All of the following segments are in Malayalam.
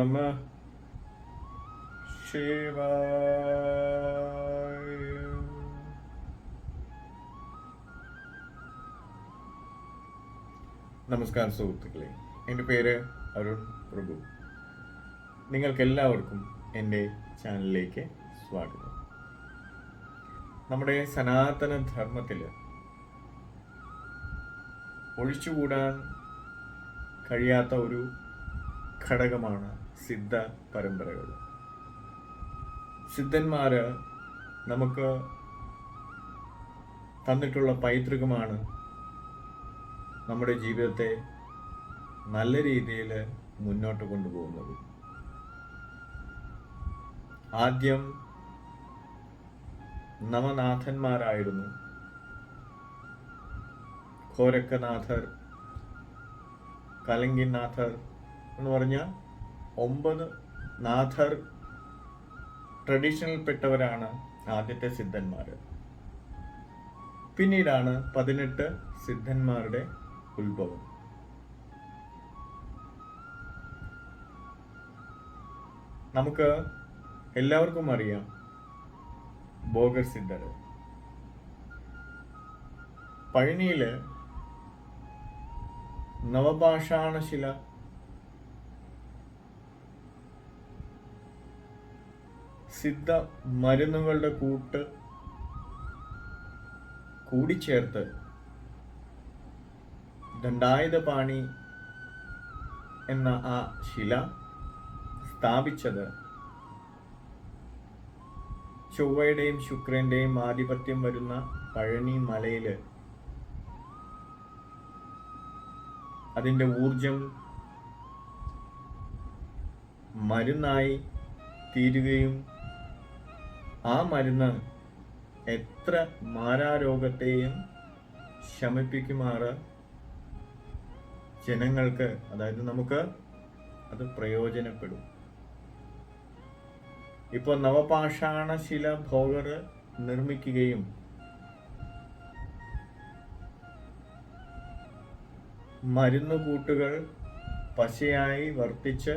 നമ ശിവായ നമസ്കാരം സുഹൃത്തുക്കളെ. എന്റെ പേര് അരുൺ പ്രഭു. നിങ്ങൾക്കെല്ലാവർക്കും എന്റെ ചാനലിലേക്ക് സ്വാഗതം. നമ്മുടെ സനാതന ധർമ്മത്തിൽ ഒഴിച്ചുകൂടാൻ കഴിയാത്ത ഒരു ഘടകമാണ് സിദ്ധ പരമ്പരകൾ. സിദ്ധന്മാര് നമുക്ക് തന്നിട്ടുള്ള പൈതൃകമാണ് നമ്മുടെ ജീവിതത്തെ നല്ല രീതിയിൽ മുന്നോട്ട് കൊണ്ടുപോകുന്നത്. ആദ്യം നവനാഥന്മാരായിരുന്നു. ഘോരക്കനാഥർ കലങ്കിനാഥർ എന്ന് പറഞ്ഞ ഒമ്പത് നാഥർ ട്രഡീഷണൽപ്പെട്ടവരാണ് ആദ്യത്തെ സിദ്ധന്മാർ പിന്നീടാണ് പതിനെട്ട് സിദ്ധന്മാരുടെ ഉത്ഭവം. നമുക്ക് എല്ലാവർക്കും അറിയാം ഭോഗർ സിദ്ധർ. പഴനിയിൽ നവപാഷാണശില സിദ്ധ മരുന്നുകളുടെ കൂട്ട് കൂടിച്ചേർത്ത് ദണ്ഡായുധ പാണി എന്ന ആ ശില സ്ഥാപിച്ചത് ചൊവ്വയുടെയും ശുക്രന്റെയും ആധിപത്യം വരുന്ന പഴനി മലയിൽ. അതിന്റെ ഊർജം മരുന്നായി തീരുകയും ആ മരുന്ന് എത്ര മാരാരോഗത്തെയും ശമിപ്പിക്കുമാറ് ജനങ്ങൾക്ക് അതായത് നമുക്ക് അത് പ്രയോജനപ്പെടും. ഇപ്പോൾ നവപാഷാണശില ഭോഗർ നിർമ്മിക്കുകയും മരുന്നുകൂട്ടുകൾ പശയായി വർത്തിച്ച്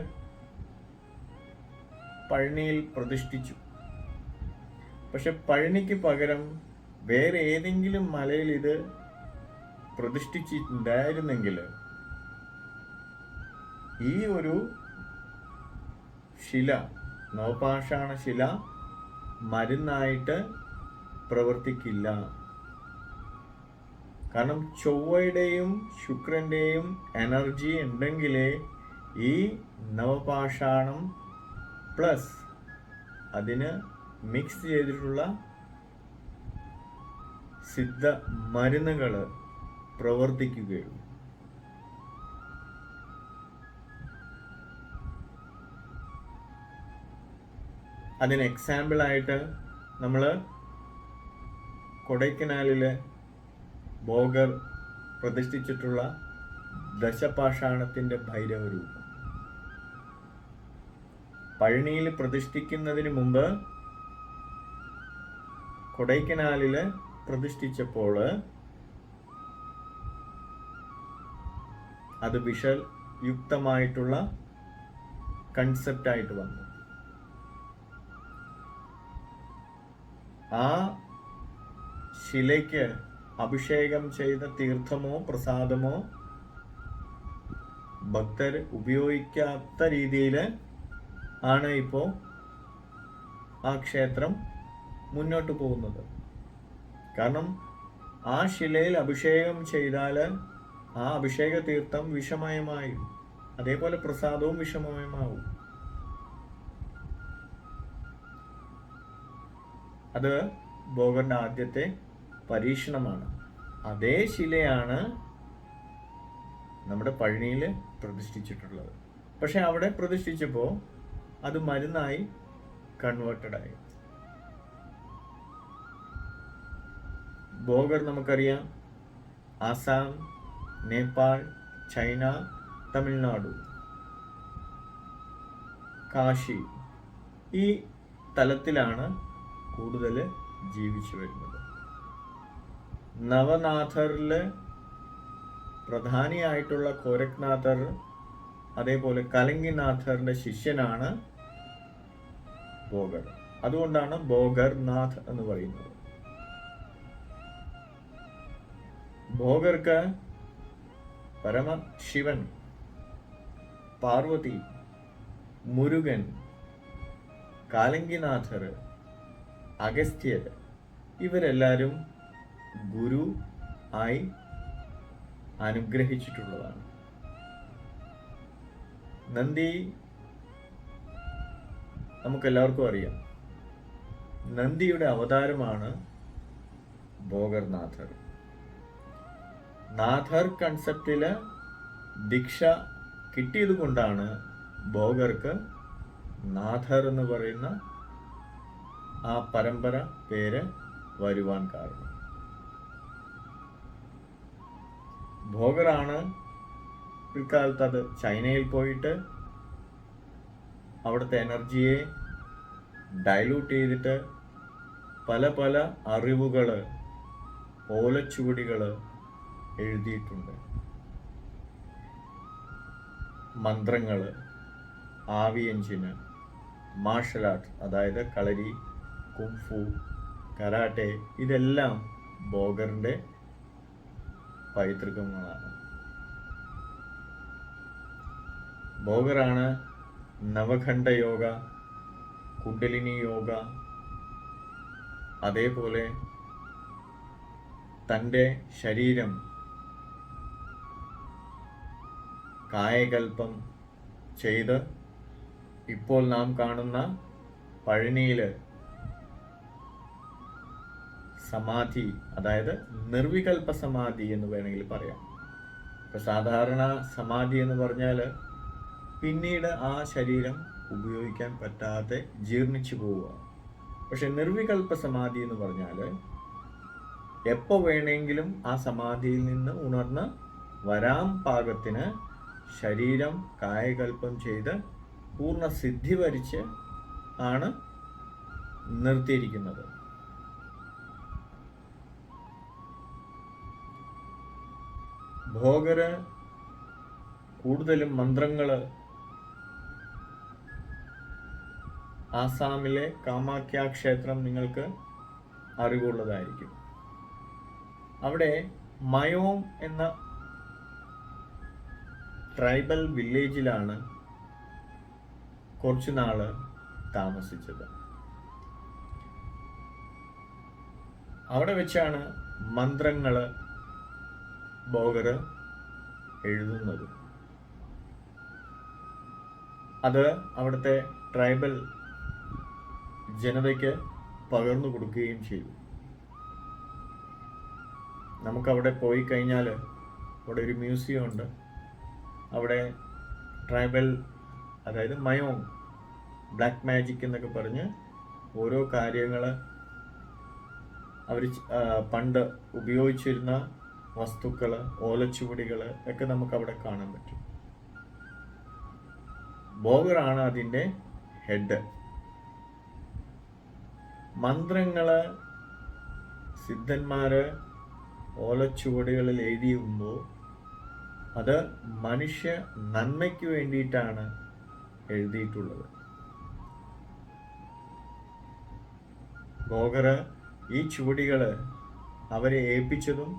പഴനിയിൽ പ്രതിഷ്ഠിച്ചു. പക്ഷെ പഴനിക്ക് പകരം വേറെ ഏതെങ്കിലും മലയിൽ ഇത് പ്രതിഷ്ഠിച്ചിട്ടുണ്ടായിരുന്നെങ്കിൽ ഈ ഒരു ശില നവപാഷാണ ശില മരുന്നായിട്ട് പ്രവർത്തിക്കില്ല. കാരണം ചൊവ്വയുടെയും ശുക്രന്റെയും എനർജി ഉണ്ടെങ്കിലേ ഈ നവപാഷാണം പ്ലസ് അതിന് മിക്സ് ചെയ്തിട്ടുള്ള സിദ്ധ മരുന്നുകൾ പ്രവർത്തിക്കുകയുള്ളൂ. അതിന് എക്സാമ്പിളായിട്ട് നമ്മൾ കൊടൈക്കനാലിലെ ബോഗർ പ്രതിഷ്ഠിച്ചിട്ടുള്ള ദശപാഷാണത്തിന്റെ ഭൈരവരൂപം. പഴനിയിൽ പ്രതിഷ്ഠിക്കുന്നതിന് മുമ്പ് കൊടൈക്കനാലിൽ പ്രതിഷ്ഠിച്ചപ്പോൾ അത് വിഷൽ യുക്തമായിട്ടുള്ള കൺസെപ്റ്റായിട്ട് വന്നു. ആ ശിലയ്ക്ക് അഭിഷേകം ചെയ്ത തീർത്ഥമോ പ്രസാദമോ ഭക്തർ ഉപയോഗിക്കാത്ത രീതിയിൽ ആണ് ഇപ്പോൾ ആ ക്ഷേത്രം മുന്നോട്ട് പോകുന്നത്. കാരണം ആ ശിലയിൽ അഭിഷേകം ചെയ്താൽ ആ അഭിഷേക തീർത്ഥം വിഷമയമായി അതേപോലെ പ്രസാദവും വിഷമയമാവും. അത് ഭോഗന്റെ ആദ്യത്തെ പരീക്ഷണമാണ്. അതേ ശിലയാണ് നമ്മുടെ പഴനിയിൽ പ്രതിഷ്ഠിച്ചിട്ടുള്ളത്. പക്ഷെ അവിടെ പ്രതിഷ്ഠിച്ചപ്പോൾ അത് മരുന്നായി കൺവേർട്ടഡ് ബോഗർ നമുക്കറിയാം. ആസാം നേപ്പാൾ ചൈന തമിഴ്നാട്. കാശി. ഈ തലത്തിലാണ് കൂടുതൽ ജീവിച്ചു വരുന്നത്. നവനാഥറിൽ പ്രധാനിയായിട്ടുള്ള കോരക്നാഥർ അതേപോലെ കലങ്കിനാഥറിന്റെ ശിഷ്യനാണ് ബോഗർ അതുകൊണ്ടാണ് ബോഗർനാഥ് എന്ന് പറയുന്നത്. ഭോഗർക്ക് പരമശിവൻ പാർവതി മുരുകൻ കാലങ്കിനാഥർ അഗസ്ത്യർ ഇവരെല്ലാവരും ഗുരു ആയി അനുഗ്രഹിച്ചിട്ടുള്ളതാണ്. നന്ദി. നമുക്കെല്ലാവർക്കും അറിയാം. നന്ദിയുടെ അവതാരമാണ് ഭോഗർനാഥർ. നാഥർ കൺസെപ്റ്റിൽ ദീക്ഷ കിട്ടിയത് കൊണ്ടാണ് ഭോഗർക്ക് നാഥർ എന്ന് പറയുന്ന ആ പരമ്പര പേര് വരുവാൻ കാരണം. ഭോഗറാണ് പിൽക്കാലത്ത് അത് ചൈനയിൽ പോയിട്ട് അവിടുത്തെ എനർജിയെ ഡൈലൂട്ട് ചെയ്തിട്ട് പല പല അറിവുകൾ ഓലച്ചുവടികൾ എഴുതിയിട്ടുണ്ട്. മന്ത്രങ്ങൾ ആവിയഞ്ചിന് മാർഷൽ ആർട്ട് അതായത് കളരി കുംഫു കരാട്ടെ ഇതെല്ലാം ബോഗറിന്റെ പൈതൃകങ്ങളാണ്. ബോഗറാണ് നവഖണ്ഡ യോഗ കുണ്ടലിനി യോഗ അതേപോലെ തന്റെ ശരീരം കായകൽപ്പം ചെയ്ത് ഇപ്പോൾ നാം കാണുന്ന പഴനിയിൽ സമാധി അതായത് നിർവികൽപ്പ സമാധി എന്ന് വേണമെങ്കിൽ പറയാം. ഇപ്പം സാധാരണ സമാധി എന്ന് പറഞ്ഞാൽ പിന്നീട് ആ ശരീരം ഉപയോഗിക്കാൻ പറ്റാതെ ജീർണിച്ചു പോവുക. പക്ഷെ നിർവികൽപ്പ സമാധി എന്ന് പറഞ്ഞാൽ എപ്പോൾ വേണമെങ്കിലും ആ സമാധിയിൽ നിന്ന് ഉണർന്ന് വരാം പാകത്തിന് ശരീരം കായകൽപ്പം ചെയ്ത് പൂർണ സിദ്ധി വരിച്ച് ആണ് നിർത്തിയിരിക്കുന്നത്. ഭോഗര് കൂടുതലും മന്ത്രങ്ങൾ ആസാമിലെ കാമാഖ്യ ക്ഷേത്രം നിങ്ങൾക്ക് അറിവുള്ളതായിരിക്കും. അവിടെ മയോം എന്ന ട്രൈബൽ വില്ലേജിലാണ് കുറച്ചു നാൾ താമസിച്ചത്. അവിടെ വെച്ചാണ് മന്ത്രങ്ങൾ ബോഗർ എഴുതുന്നത്. അത് അവിടുത്തെ ട്രൈബൽ ജനതയ്ക്ക് പകർന്നു കൊടുക്കുകയും ചെയ്തു. നമുക്കവിടെ പോയി കഴിഞ്ഞാൽ അവിടെ ഒരു മ്യൂസിയം ഉണ്ട്. അവിടെ ട്രൈബൽ അതായത് മയോങ് ബ്ലാക്ക് മാജിക് എന്നൊക്കെ പറഞ്ഞ് ഓരോ കാര്യങ്ങൾ അവർ പണ്ട് ഉപയോഗിച്ചിരുന്ന വസ്തുക്കൾ ഓലച്ചുവടികൾ ഒക്കെ നമുക്ക് അവിടെ കാണാൻ പറ്റും. ബോഗറാണ് അതിന്റെ ഹെഡ്. മന്ത്രങ്ങൾ സിദ്ധന്മാര് ഓലച്ചുവടികളിൽ എഴുതിയുമ്പോൾ അത് മനുഷ്യ നന്മയ്ക്ക് വേണ്ടിയിട്ടാണ് എഴുതിയിട്ടുള്ളത്. ഭോഗർ ഈ ചുവടികൾ അവരെ ഏൽപ്പിച്ചതും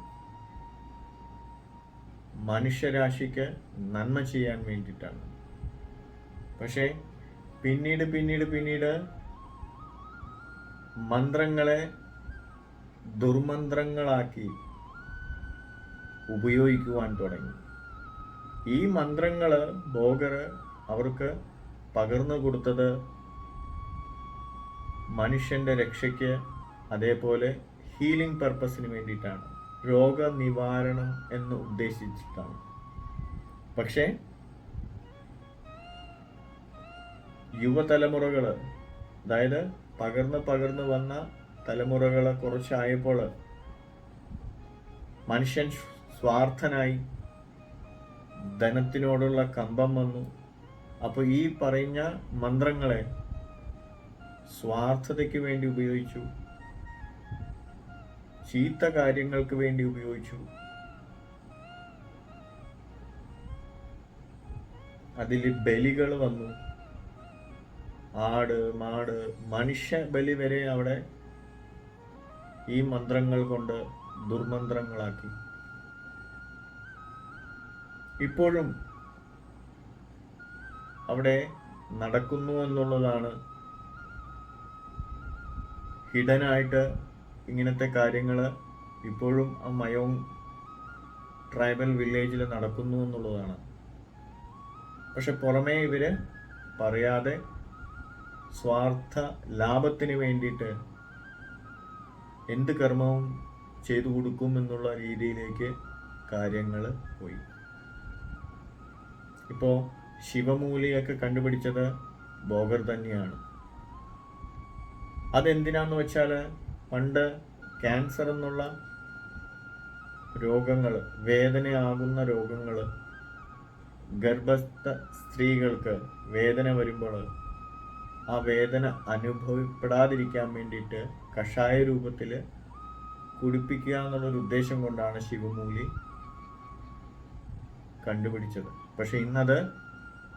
മനുഷ്യരാശിക്ക് നന്മ ചെയ്യാൻ വേണ്ടിയിട്ടാണ്. പക്ഷേ പിന്നീട് പിന്നീട് പിന്നീട് മന്ത്രങ്ങളെ ദുർമന്ത്രങ്ങളാക്കി ഉപയോഗിക്കുവാൻ തുടങ്ങി. ഈ മന്ത്രങ്ങൾ ബോഗർ അവർക്ക് പകർന്നു കൊടുത്തത് മനുഷ്യന്റെ രക്ഷയ്ക്ക് അതേപോലെ ഹീലിംഗ് പർപ്പസിന് വേണ്ടിയിട്ടാണ്. രോഗനിവാരണം എന്ന് ഉദ്ദേശിച്ചിട്ടാണ്. പക്ഷേ യുവതലമുറകൾ അതായത് പകർന്ന് പകർന്ന് വന്ന തലമുറകൾ കുറച്ചായപ്പോൾ മനുഷ്യൻ സ്വാർത്ഥനായി ധനത്തിനോടുള്ള കമ്പം വന്നു. അപ്പോൾ ഈ പറഞ്ഞ മന്ത്രങ്ങളെ സ്വാർത്ഥതയ്ക്ക് വേണ്ടി ഉപയോഗിച്ചു. ചീത്ത കാര്യങ്ങൾക്ക് വേണ്ടി ഉപയോഗിച്ചു. അതിൽ ബലികൾ വന്നു. ആട് മാട് മനുഷ്യ ബലി വരെ അവിടെ ഈ മന്ത്രങ്ങൾ കൊണ്ട് ദുർമന്ത്രങ്ങളാക്കി. ഇപ്പോഴും അവിടെ നടക്കുന്നു എന്നുള്ളതാണ് ഹിഡനായിട്ട് ഇങ്ങനത്തെ കാര്യങ്ങൾ ഇപ്പോഴും ആ മയോങ് ട്രൈബൽ വില്ലേജിൽ നടക്കുന്നു എന്നുള്ളതാണ്. പക്ഷെ പുറമേ ഇവർ പറയാതെ സ്വാർത്ഥ ലാഭത്തിന് വേണ്ടിയിട്ട് എന്ത് കർമ്മവും ചെയ്തു കൊടുക്കും എന്നുള്ള രീതിയിലേക്ക് കാര്യങ്ങൾ പോയി. ഇപ്പോൾ ശിവമൂലിയൊക്കെ കണ്ടുപിടിച്ചത് ബോഗർ തന്നെയാണ്. അതെന്തിനാന്ന് വെച്ചാൽ പണ്ട് ക്യാൻസർ എന്നുള്ള രോഗങ്ങൾ വേദനയാകുന്ന രോഗങ്ങൾ ഗർഭസ്ഥ സ്ത്രീകൾക്ക് വേദന വരുമ്പോൾ ആ വേദന അനുഭവപ്പെടാതിരിക്കാൻ വേണ്ടിയിട്ട് കഷായ രൂപത്തിൽ കുടിപ്പിക്കുക എന്നുള്ളൊരു ഉദ്ദേശം കൊണ്ടാണ് ശിവമൂലി കണ്ടുപിടിച്ചത്. പക്ഷെ ഇന്നത്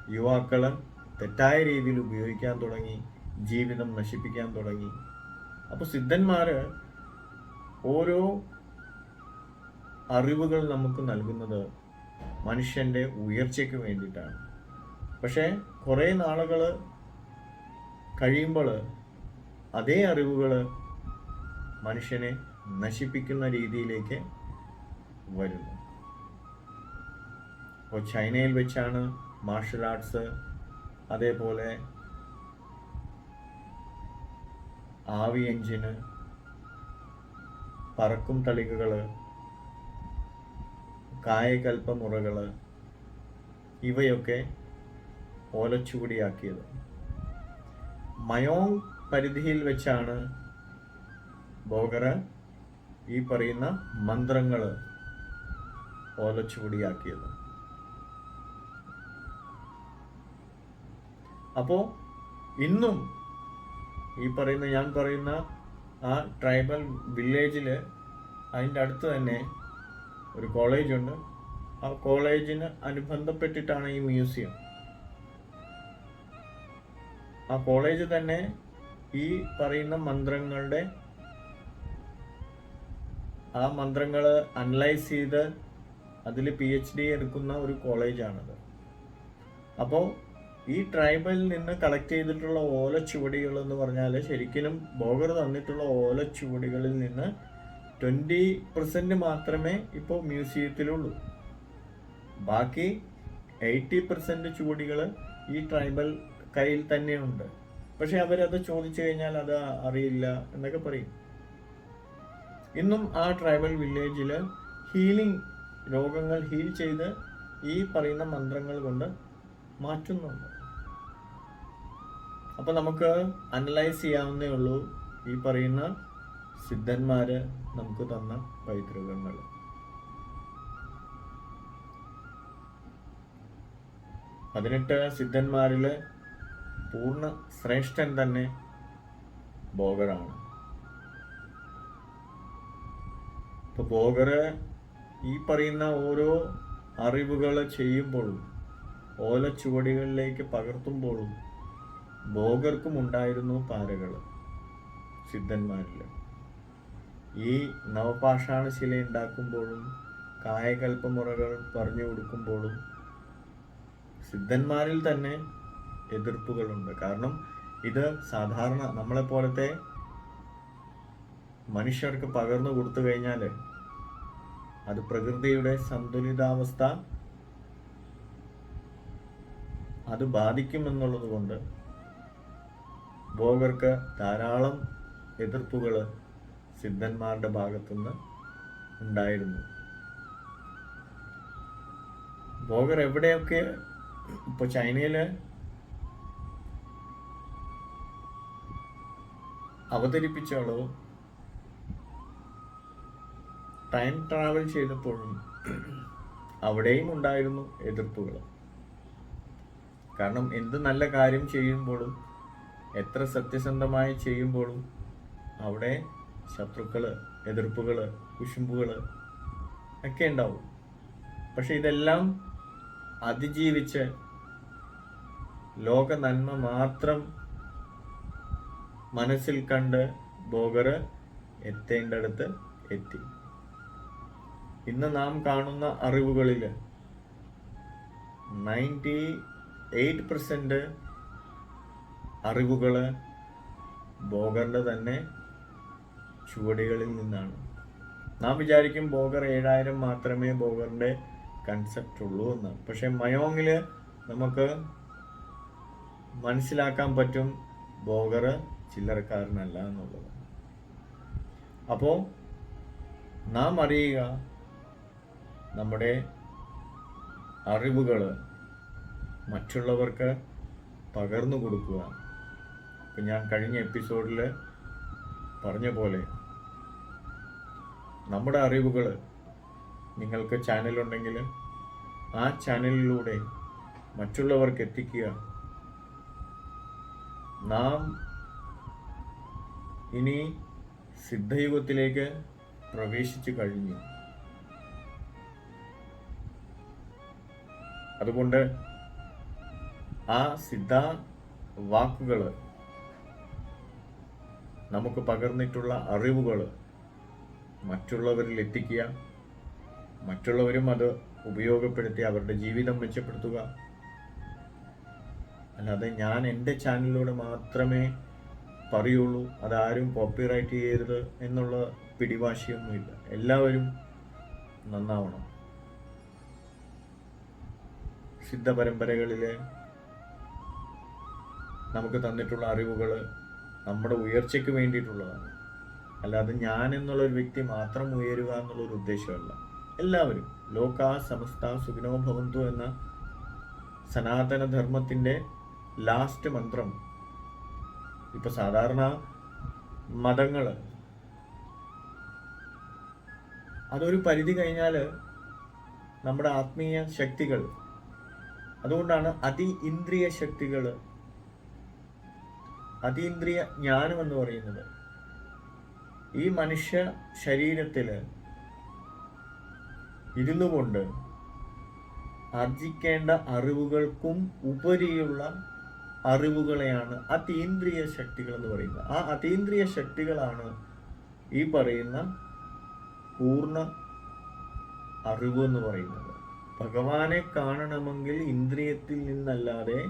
യുവാക്കൾ തെറ്റായ രീതിയിൽ ഉപയോഗിക്കാൻ തുടങ്ങി ജീവിതം നശിപ്പിക്കാൻ തുടങ്ങി. അപ്പോൾ സിദ്ധന്മാർ ഓരോ അറിവുകൾ നമുക്ക് നൽകുന്നത് മനുഷ്യന്റെ ഉയർച്ചയ്ക്ക് വേണ്ടിയിട്ടാണ്. പക്ഷേ കുറേ നാളുകൾ കഴിയുമ്പോൾ അതേ അറിവുകൾ മനുഷ്യനെ നശിപ്പിക്കുന്ന രീതിയിലേക്ക് വരുന്നു. അപ്പോൾ ചൈനയിൽ വെച്ചാണ് മാർഷൽ ആർട്സ് അതേപോലെ ആവി എഞ്ചിന് പറക്കും തളികകൾ കായകൽപ്പമുറകൾ ഇവയൊക്കെ ഓലച്ചുവടിയാക്കിയത് മയോങ് പരിധിയിൽ വെച്ചാണ് ബോഗറ ഈ പറയുന്ന മന്ത്രങ്ങൾ ഓലച്ചുവടിയാക്കിയത് അപ്പോൾ ഇന്നും ഈ പറയുന്ന ഞാൻ പറയുന്ന ആ ട്രൈബൽ വില്ലേജിൽ അതിന്റെ അടുത്ത് തന്നെ ഒരു കോളേജുണ്ട് ആ കോളേജിന് അനുബന്ധപ്പെട്ടിട്ടാണ് ഈ മ്യൂസിയം ആ കോളേജ് തന്നെ ഈ പറയുന്ന മന്ത്രങ്ങളുടെ ആ മന്ത്രങ്ങൾ അനലൈസ് ചെയ്ത് അതിൽ പി എച്ച് ഡി എടുക്കുന്ന ഒരു കോളേജാണത് അപ്പോൾ ഈ ട്രൈബലിൽ നിന്ന് കളക്ട് ചെയ്തിട്ടുള്ള ഓലച്ചുവടികൾ എന്ന് പറഞ്ഞാൽ ശരിക്കും ബോഗർ തന്നിട്ടുള്ള ഓല ഓലച്ചുവടികളിൽ നിന്ന് ട്വന്റി പെർസെന്റ് മാത്രമേ ഇപ്പോൾ മ്യൂസിയത്തിലുള്ളൂ ബാക്കി എയ്റ്റി പെർസെന്റ് ചുവടികൾ ഈ ട്രൈബൽ കയ്യിൽ തന്നെയുണ്ട്. പക്ഷെ അവരത് ചോദിച്ചു കഴിഞ്ഞാൽ അത് അറിയില്ല എന്നൊക്കെ പറയും. ഇന്നും ആ ട്രൈബൽ വില്ലേജിൽ ഹീലിംഗ് രോഗങ്ങൾ ഹീൽ ചെയ്ത് ഈ പറയുന്ന മന്ത്രങ്ങൾ കൊണ്ട് മാറ്റുന്നുണ്ട്. അപ്പൊ നമുക്ക് അനലൈസ് ചെയ്യാവുന്നേ ഉള്ളൂ. ഈ പറയുന്ന സിദ്ധന്മാര് നമുക്ക് തന്ന പൈതൃകങ്ങൾ. പതിനെട്ട് സിദ്ധന്മാരിൽ പൂർണ ശ്രേഷ്ഠൻ തന്നെ ബോഗറാണ് ഇപ്പൊ ബോഗറ് ഈ പറയുന്ന ഓരോ അറിവുകൾ ചെയ്യുമ്പോഴും ഓല ചുവടികളിലേക്ക് പകർത്തുമ്പോഴും ബോഗർക്കും ഉണ്ടായിരുന്നു പാരകൾ സിദ്ധന്മാരിൽ ഈ നവപാഷാണ ശില ഉണ്ടാക്കുമ്പോഴും കായകൽപ്പമുറകൾ പറഞ്ഞു കൊടുക്കുമ്പോഴും സിദ്ധന്മാരിൽ തന്നെ എതിർപ്പുകളുണ്ട്. കാരണം ഇത് സാധാരണ നമ്മളെ പോലത്തെ മനുഷ്യർക്ക് പകർന്നു കൊടുത്തു കഴിഞ്ഞാൽ അത് പ്രകൃതിയുടെ സന്തുലിതാവസ്ഥ അത് ബാധിക്കുമെന്നുള്ളത് കൊണ്ട് ബോഗർക്ക് ധാരാളം എതിർപ്പുകൾ സിദ്ധന്മാരുടെ ഭാഗത്തുനിന്ന് ഉണ്ടായിരുന്നു. ബോഗർ എവിടെയൊക്കെ ഇപ്പൊ ചൈനയിൽ അവതരിപ്പിച്ചാളോ ടൈം ട്രാവൽ ചെയ്തപ്പോഴും അവിടെയും ഉണ്ടായിരുന്നു എതിർപ്പുകൾ കാരണം എന്ത് നല്ല കാര്യം ചെയ്യുമ്പോഴും എത്ര സത്യസന്ധമായി ചെയ്യുമ്പോഴും അവിടെ ശത്രുക്കൾ എതിർപ്പുകൾ കുശുമ്പുകൾ ഒക്കെ ഉണ്ടാവും. പക്ഷെ ഇതെല്ലാം അതിജീവിച്ച് ലോക നന്മ മാത്രം മനസ്സിൽ കണ്ട് ബോഗർ എത്തേണ്ടടുത്ത് എത്തി. ഇന്ന് നാം കാണുന്ന അറിവുകളിൽ നയന്റി എയ്റ്റ് പെർസെന്റ് അറിവുകൾ ബോഗറിന്റെ തന്നെ ചുവടുകളിൽ നിന്നാണ്. നാം വിചാരിക്കും ബോഗർ ഏഴായിരം മാത്രമേ ബോഗറിന്റെ കൺസെപ്റ്റ് ഉള്ളൂ എന്ന് പക്ഷെ മയോങ്ങിൽ നമുക്ക് മനസ്സിലാക്കാൻ പറ്റും ബോഗർ ചില്ലറക്കാരനല്ല എന്നുള്ളത്. അപ്പോൾ നാം അറിയുക നമ്മുടെ അറിവുകൾ മറ്റുള്ളവർക്ക് പകർന്നു കൊടുക്കുക. ഇപ്പം ഞാൻ കഴിഞ്ഞ എപ്പിസോഡിൽ പറഞ്ഞ പോലെ നമ്മുടെ അറിവുകൾ നിങ്ങൾക്ക് ചാനലുണ്ടെങ്കിൽ ആ ചാനലിലൂടെ മറ്റുള്ളവർക്ക് എത്തിക്കുക. നാം ഇനി സിദ്ധയുഗത്തിലേക്ക് പ്രവേശിച്ചു കഴിഞ്ഞു. അതുകൊണ്ട് ആ സിദ്ധ വാക്കുകൾ നമുക്ക് പകർന്നിട്ടുള്ള അറിവുകൾ മറ്റുള്ളവരിൽ എത്തിക്കുക മറ്റുള്ളവരും അത് ഉപയോഗപ്പെടുത്തി അവരുടെ ജീവിതം മെച്ചപ്പെടുത്തുക. അല്ലാതെ ഞാൻ എന്റെ ചാനലിലൂടെ മാത്രമേ പറയുള്ളൂ അതാരും കോപ്പിറൈറ്റ് ചെയ്യരുത് എന്നുള്ള പിടിവാശിയൊന്നുമില്ല. എല്ലാവരും നന്നാവണം. സിദ്ധ പരമ്പരകളിലെ നമുക്ക് തന്നിട്ടുള്ള അറിവുകൾ നമ്മുടെ ഉയർച്ചയ്ക്ക് വേണ്ടിയിട്ടുള്ളതാണ്. അല്ലാതെ ഞാൻ എന്നുള്ള ഒരു വ്യക്തി മാത്രം ഉയരുക എന്നുള്ളൊരു ഉദ്ദേശമല്ല. എല്ലാവരും ലോക സമസ്ത സുഖിനോ ഭവന്തു എന്ന സനാതന ധർമ്മത്തിന്റെ ലാസ്റ്റ് മന്ത്രം. ഇപ്പൊ സാധാരണ മതങ്ങൾ അതൊരു പരിധി കഴിഞ്ഞാൽ നമ്മുടെ ആത്മീയ ശക്തികൾ അതുകൊണ്ടാണ് അതി ഇന്ദ്രിയ ശക്തികൾ അതീന്ദ്രിയ ജ്ഞാനം എന്ന് പറയുന്നത് ഈ മനുഷ്യ ശരീരത്തിൽ ഇരുന്നു കൊണ്ട് ആർജിക്കേണ്ട അറിവുകൾക്കും ഉപരിയുള്ള അറിവുകളെയാണ് അതീന്ദ്രിയ ശക്തികൾ എന്ന് പറയുന്നത്. ആ അതീന്ദ്രിയ ശക്തികളാണ് ഈ പറയുന്ന പൂർണ അറിവ് എന്ന് പറയുന്നത്. ഭഗവാനെ കാണണമെങ്കിൽ ഇന്ദ്രിയത്തിൽ നിന്നല്ലാതെ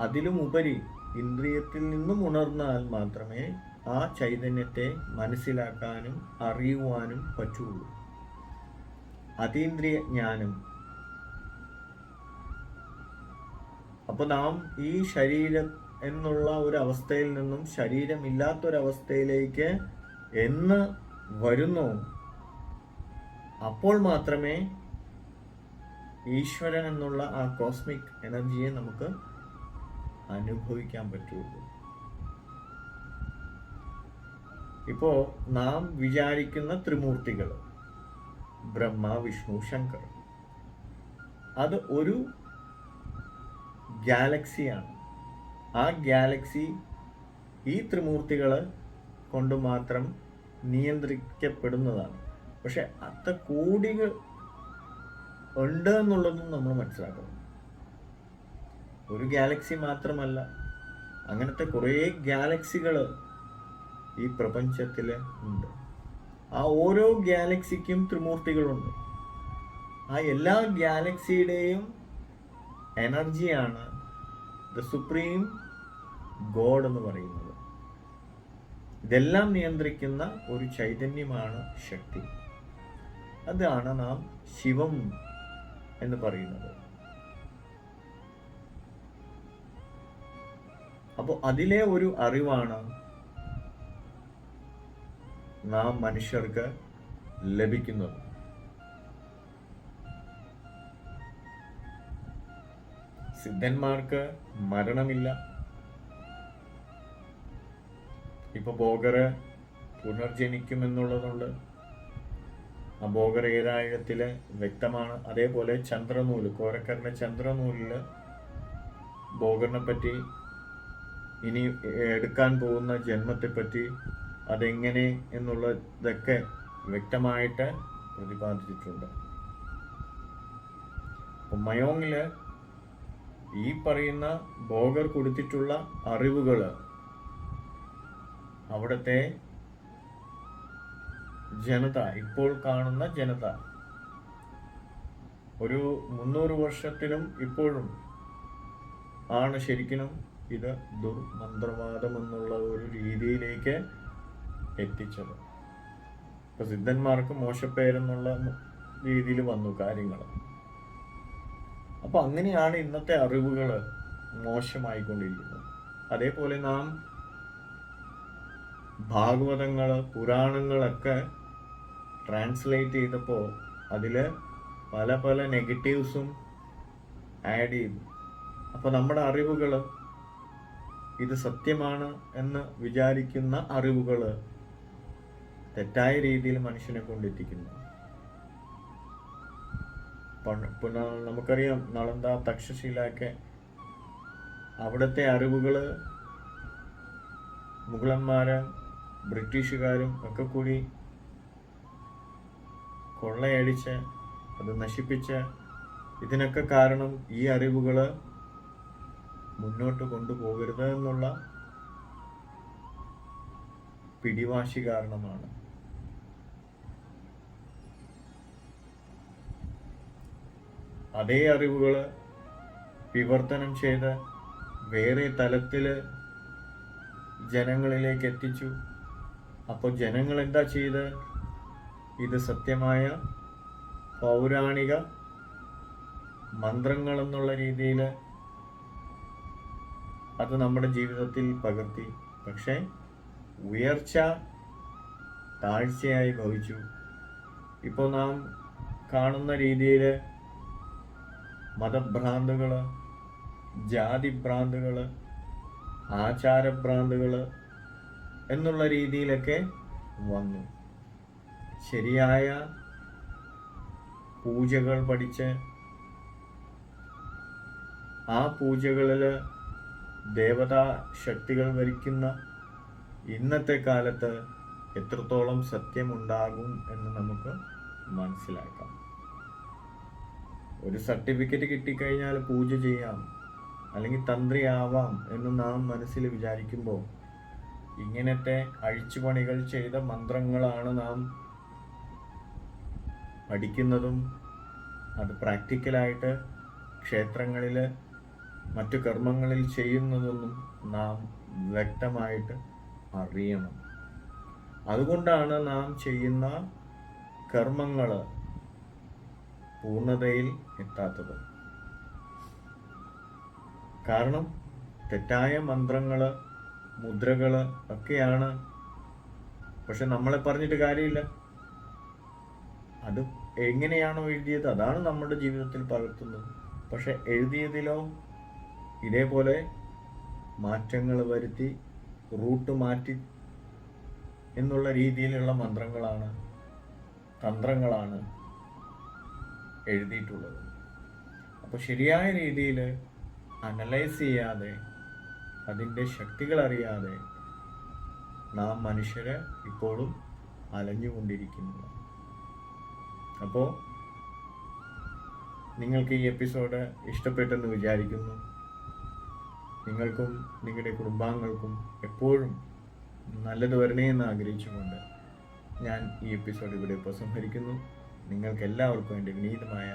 അതിലും ഉപരി ഇന്ദ്രിയത്തിൽ നിന്നും ഉണർന്നാൽ മാത്രമേ ആ ചൈതന്യത്തെ മനസ്സിലാക്കാനും അറിയുവാനും പറ്റുള്ളൂ. അതീന്ദ്രിയ ജ്ഞാനം. അപ്പോൾ നാം ഈ ശരീരം എന്നുള്ള ഒരു അവസ്ഥയിൽ നിന്നും ശരീരമില്ലാത്തൊരവസ്ഥയിലേക്ക് എന്ന് വരുന്നു. അപ്പോൾ മാത്രമേ ഈശ്വരൻ എന്നുള്ള ആ കോസ്മിക് എനർജിയെ നമുക്ക് അനുഭവിക്കാൻ പറ്റുള്ളൂ. ഇപ്പോ നാം വിചാരിക്കുന്ന ത്രിമൂർത്തികൾ ബ്രഹ്മ വിഷ്ണു ശങ്കർ അത് ഒരു ഗാലക്സിയാണ്. ആ ഗാലക്സി ഈ ത്രിമൂർത്തികൾ കൊണ്ട് മാത്രം നിയന്ത്രിക്കപ്പെടുന്നതാണ്. പക്ഷെ അത്ര കോടികൾ ഉണ്ട് എന്നുള്ളതും നമ്മൾ മനസ്സിലാക്കണം. ഒരു ഗാലക്സി മാത്രമല്ല അങ്ങനത്തെ കുറേ ഗാലക്സികൾ ഈ പ്രപഞ്ചത്തിൽ ഉണ്ട്. ആ ഓരോ ഗാലക്സിക്കും ത്രിമൂർത്തികളുണ്ട്. ആ എല്ലാ ഗാലക്സിയുടെയും എനർജിയാണ് ദ സുപ്രീം ഗോഡ് എന്ന് പറയുന്നത്. ഇതെല്ലാം നിയന്ത്രിക്കുന്ന ഒരു ചൈതന്യമാണ് ശക്തി. അതാണ് നാം ശിവം എന്ന് പറയുന്നത്. അപ്പോൾ അതിലെ ഒരു അറിവാണ് നാം മനുഷ്യർക്ക് ലഭിക്കുന്നത്. സിദ്ധന്മാർക്ക് മരണമില്ല. ഇപ്പൊ ബോഗറ് പുനർജനിക്കുമെന്നുള്ളതുണ്ട്. ആ ബോഗർ ഏഴായിരത്തിൽ വ്യക്തമാണ്. അതേപോലെ ചന്ദ്രനൂൽ കോരക്കറിന്റെ ചന്ദ്രനൂലിൽ ബോഗറിനെ പറ്റി ഇനി എടുക്കാൻ പോകുന്ന ജന്മത്തെ പറ്റി അതെങ്ങനെ എന്നുള്ളതൊക്കെ വ്യക്തമായിട്ട് പ്രതിപാദിച്ചിട്ടുണ്ട്. അപ്പം മയോങ്ങിൽ ഈ പറയുന്ന ബോഗർ കൊടുത്തിട്ടുള്ള അറിവുകൾ അവിടുത്തെ ജനത ഇപ്പോൾ കാണുന്ന ജനത ഒരു മുന്നൂറ് വർഷത്തിലും ഇപ്പോഴും ആണ് ശരിക്കും ഇത് ദുർമന്ത്രവാദം എന്നുള്ള ഒരു രീതിയിലേക്ക് എത്തിച്ചത്. ഇപ്പൊ സിദ്ധന്മാർക്ക് മോശപ്പേരെന്നുള്ള രീതിയിൽ വന്നു കാര്യങ്ങൾ. അപ്പൊ അങ്ങനെയാണ് ഇന്നത്തെ അറിവുകൾ മോശമായിക്കൊണ്ടിരിക്കുന്നത്. അതേപോലെ നാം ഭാഗവതങ്ങൾ പുരാണങ്ങളൊക്കെ ട്രാൻസ്ലേറ്റ് ചെയ്തപ്പോൾ അതിൽ പല പല നെഗറ്റീവ്സും ആഡ് ചെയ്തു. അപ്പോൾ നമ്മുടെ അറിവുകൾ ഇത് സത്യമാണ് എന്ന് വിചാരിക്കുന്ന അറിവുകൾ തെറ്റായ രീതിയിൽ മനുഷ്യനെ കൊണ്ടെത്തിക്കുന്നു. പിന്നെ നമുക്കറിയാം നളന്ദ തക്ഷശീലൊക്കെ അവിടുത്തെ അറിവുകൾ മുഗളന്മാരും ബ്രിട്ടീഷുകാരും ഒക്കെ കൂടി കൊള്ളയടിച്ച് അത് നശിപ്പിച്ച് ഇതിനൊക്കെ കാരണം ഈ അറിവുകൾ മുന്നോട്ട് കൊണ്ടുപോകരുത് എന്നുള്ള പിടിവാശി കാരണമാണ്. അതേ അറിവുകൾ വിവർത്തനം ചെയ്ത് വേറെ തലത്തിൽ ജനങ്ങളിലേക്ക് എത്തിച്ചു. അപ്പോൾ ജനങ്ങൾ എന്താ ചെയ്ത്? ഇത് സത്യമായ പൗരാണിക മന്ത്രങ്ങൾ എന്നുള്ള രീതിയിൽ അത് നമ്മുടെ ജീവിതത്തിൽ പകർത്തി. പക്ഷേ ഉയർച്ച താഴ്ചയായി ഭവിച്ചു. ഇപ്പോൾ നാം കാണുന്ന രീതിയിൽ മതഭ്രാന്തുകൾ ജാതിഭ്രാന്തുകൾ ആചാരഭ്രാന്തുകൾ എന്നുള്ള രീതിയിലൊക്കെ വന്നു. ശരിയായ പൂജകൾ പഠിച്ച് ആ പൂജകളിൽ ദേവതാ ശക്തികൾ വരിക്കുന്ന ഇന്നത്തെ കാലത്ത് എത്രത്തോളം സത്യമുണ്ടാകും എന്ന് നമുക്ക് മനസ്സിലാക്കാം. ഒരു സർട്ടിഫിക്കറ്റ് കിട്ടിക്കഴിഞ്ഞാൽ പൂജ ചെയ്യാം അല്ലെങ്കിൽ തന്ത്രിയാവാം എന്ന് നാം മനസ്സിൽ വിചാരിക്കുമ്പോൾ ഇങ്ങനത്തെ അഴിച്ചുപണികൾ ചെയ്ത മന്ത്രങ്ങളാണ് നാം പഠിക്കുന്നതും അത് പ്രാക്ടിക്കലായിട്ട് ക്ഷേത്രങ്ങളിൽ മറ്റു കർമ്മങ്ങളിൽ ചെയ്യുന്നതൊന്നും നാം വ്യക്തമായിട്ട് അറിയണം. അതുകൊണ്ടാണ് നാം ചെയ്യുന്ന കർമ്മങ്ങൾ പൂർണതയിൽ എത്താത്തത്. കാരണം തെറ്റായ മന്ത്രങ്ങൾ മുദ്രകൾ ഒക്കെയാണ്. പക്ഷെ നമ്മളെ പറഞ്ഞിട്ട് കാര്യമില്ല. അത് എങ്ങനെയാണോ എഴുതിയത് അതാണ് നമ്മുടെ ജീവിതത്തിൽ പകർത്തുന്നത്. പക്ഷെ എഴുതിയതിലോ ഇതേപോലെ മാറ്റങ്ങൾ വരുത്തി റൂട്ട് മാറ്റി എന്നുള്ള രീതിയിലുള്ള മന്ത്രങ്ങളാണ് തന്ത്രങ്ങളാണ് എഴുതിയിട്ടുള്ളത്. അപ്പോൾ ശരിയായ രീതിയിൽ അനലൈസ് ചെയ്യാതെ അതിന്റെ ശക്തികൾ അറിയാതെ നാം മനുഷ്യരെ ഇപ്പോഴും അലഞ്ഞുകൊണ്ടിരിക്കുന്നു. അപ്പോൾ നിങ്ങൾക്ക് ഈ എപ്പിസോഡ് ഇഷ്ടപ്പെട്ടെന്ന് വിചാരിക്കുന്നു. നിങ്ങൾക്കും നിങ്ങളുടെ കുടുംബാംഗങ്ങൾക്കും എപ്പോഴും നല്ലത് വരണേയെന്ന് ആഗ്രഹിച്ചുകൊണ്ട് ഞാൻ ഈ എപ്പിസോഡ് ഇവിടെ ഉപസംഹരിക്കുന്നു നിങ്ങൾക്ക് എല്ലാവർക്കും എന്റെ വിനീതമായ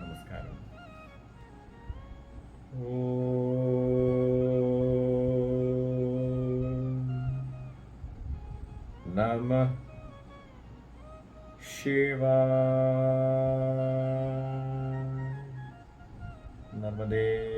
നമസ്കാരം. നമ ശിവ നർമ്മദേ